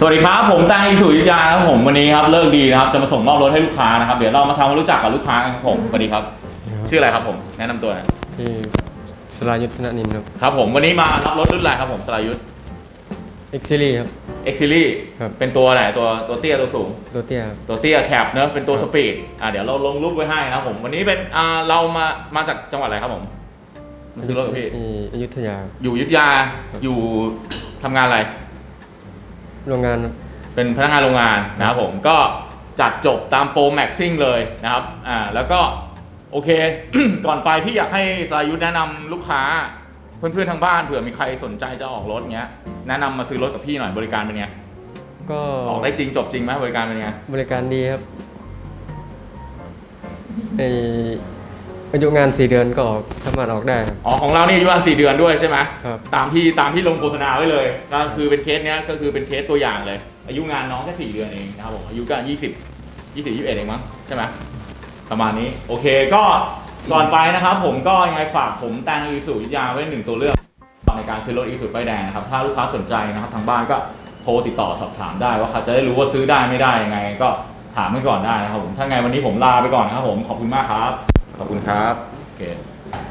สวัสดีครับ ผมตังอีสุยุทธยาครับผมวันนี้ครับเลิกดีนะครับจะมาส่งมอบรถให้ลูกค้านะครับเดี๋ยวเรามาทำความรู้จักกับลูกค้ากันครับผมสวัสดีครับ ชื่ออะไรครับผมแนะนำตัวหน่อยที่สรายุทธนนินครับครับผมวันนี้มารับรถรุ่นอะไรครับผมสรายุทธเอ็กซิลี่ครับ เอ็กซิลี่ครับ เป็นตัวไหนตัวตัวเตี้ยตัวสูง ตัวเตี้ยครับ ตัวเตี้ยแคปเนอะเป็นตัวคสรับปีดอ่าเดี๋ยวเราลงรูปไว้ให้นะครับผมวันนี้เป็นอ่าเรามามาจากจังหวัดอะไรครับผมมาซื้อรถกับพี่ที่อยุธยา อยู่อยุทธยาครับอยู่ทำงานอะไร โรงงาน เป็นพนักงานโรงงานนะครับผมก็จัดจบตามโปรแม็กซิ่งเลยนะครับอ่าแล้วก็โอเค ก่อนไปพี่อยากให้สรายุทธแนะนำลูกค้า เพื่อนๆทางบ้านเผื่อมีใครสนใจจะออกรถเงี้ยแนะนำมาซื้อรถกับพี่หน่อยบริการเป็นไงก็ออกได้จริงจบจริงไหมบริการเป็นไง บริการดีครับใน อายุงาน4เดือนก็ออกสามารถออกได้ครับ อ๋อของเรานี่อายุประมาณสี่เดือนด้วยใช่ไหมครับ ตามที่ตามที่ลงโฆษณาไว้เลย ก็คือเป็นเคสเนี้ยก็คือเป็นเคสตัวอย่างเลย อายุงานน้องแค่สี่เดือนเองนะครับผมอายุก็ยี่สิบยี่สิบยี่สิบเอ็ดเองมั้งใช่ไหมประมาณนี้โอเคก็ก่อนไปนะครับ ผมก็ยังไงฝากผมแตงอีสุวิทยาไว้หนึ่งตัวเลือกในการซื้อรถอีสุป้ายแดงนะครับถ้าลูกค้าสนใจนะครับทางบ้านก็โทรติดต่อสอบถามได้ว่าเขาจะได้รู้ว่าซื้อได้ไม่ได้ยังไง ก็ถามกันก่อนได้นะครับผมถ้าไงวันนี้ผมลาไปก่อนนะครับผมขอบคุณมากครับ ขอบคุณครับโอเค